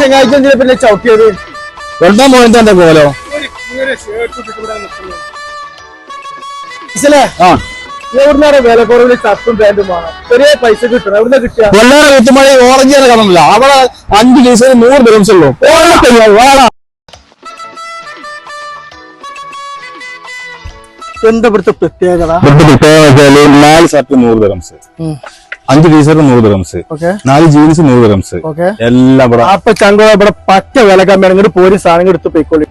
ചെങ്ങാഴ്ച എന്തിനാ പിന്നെ ചവിട്ടിയത്. വെള്ളം പോയിന്റ് എന്താ പോലോ എവിടുന്നാണ് വില കുറവിൽ ഷർട്ടും പാന്റും വേണം ചെറിയ പൈസ കിട്ടണം. എവിടുന്ന കിട്ടുക? വെള്ളാറ കുത്തുമഴ ഓറഞ്ച് കാണുന്നില്ല. അവിടെ അഞ്ച് ദിവസം നൂറ് ദിവസം ഉള്ളൂ. എന്താ ഇവിടുത്തെ പ്രത്യേകത? നാല് ഷർട്ട് നൂറ് ദിറംസ് അഞ്ച് ടീഷർട്ട് നൂറ് ഗ്രംസ് നാല് ജീൻസ് നൂറ് ഗ്രംസ് ഓക്കെ. എല്ലാം ഇവിടെ. അപ്പൊ ചങ്ക ഇവിടെ പച്ച വില കമ്മിയാണ് ഇങ്ങോട്ട് പോരി സാധനം എടുത്ത് പോയിക്കോളി.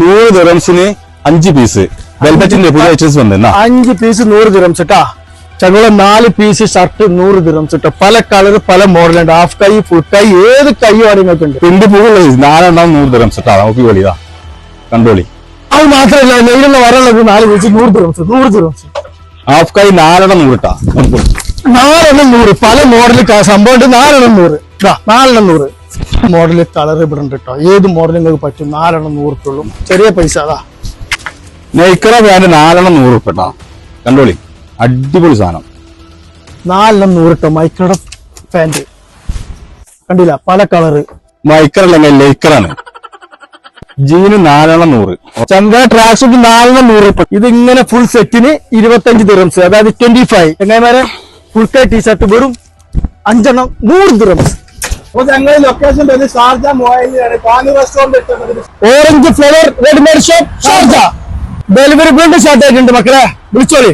നൂറ് ഗ്രംസിന് അഞ്ച് പീസ് വെൽബറ്റിന്റെ പുതിയ ഐറ്റംസ് വന്നിരുന്ന അഞ്ച് പീസ് നൂറ് ഗ്രംസ് കേട്ടാ ചങ്ങളെ നാല് പീസ് ഷർട്ട് നൂറ് ദിറംസ് ഇട്ടോ പല കളർ പല മോഡലുണ്ട് ഹാഫ് കൈ ഫുൾ കൈ ഏത് കൈ വേണമെങ്കിൽ പിണ്ടി പൂവുള്ള നാലെണ്ണം നൂറ് ദിറംസ് ഇട്ടാ നോക്കി വെളിതാ കണ്ടോളി. അത് മാത്രമല്ല നെയ്യിലുള്ള വരമുള്ളത് നാല് പീസ് നൂറ് ദിവസം നൂറ് ദിവസം ഹാഫ് കൈ നാലെണ്ണം നൂറിട്ടാ. നാലെണ്ണം നൂറ് പല മോഡലിൽ സംഭവം നാലെണ്ണം നൂറ്. നാലെണ്ണം നൂറ്. മോഡൽ കളർ ഇവിടെ ഉണ്ട് കേട്ടോ ഏത് മോഡൽ നിങ്ങൾക്ക് പറ്റും. നാലെണ്ണം നൂറുക്കുള്ളൂ ചെറിയ പൈസ അതാ. നെയ്ക്കറ പാന്റ് നാലെണ്ണം നൂറ് കണ്ടോളി? അടിപൊളി സാധനം. നാലെണ്ണം നൂറ് കേട്ടോ പാന്റ്. കണ്ടില്ല പല കളറ്. മൈക്കർ അല്ലെങ്കിൽ ലേക്കറാണ് ജീന് നാലെണ്ണം നൂറ്. ചന്ത ട്രാക്സ് നാലെണ്ണം നൂറ് ഇപ്പൊ ഇതിങ്ങനെ ഫുൾ സെറ്റിന് ഇരുപത്തഞ്ച് ദിറംസ് അതായത് ട്വന്റി ഫൈവ് എങ്ങനെ ഫുൾ കൈ ടീഷർട്ട് വെറും അഞ്ചെണ്ണം നൂറ് dirhams location Sharjah restaurant orange flower readymade shop Sharjah. Delivery build start ആയിട്ടുണ്ട് മക്കളെ വിളിച്ചോളി.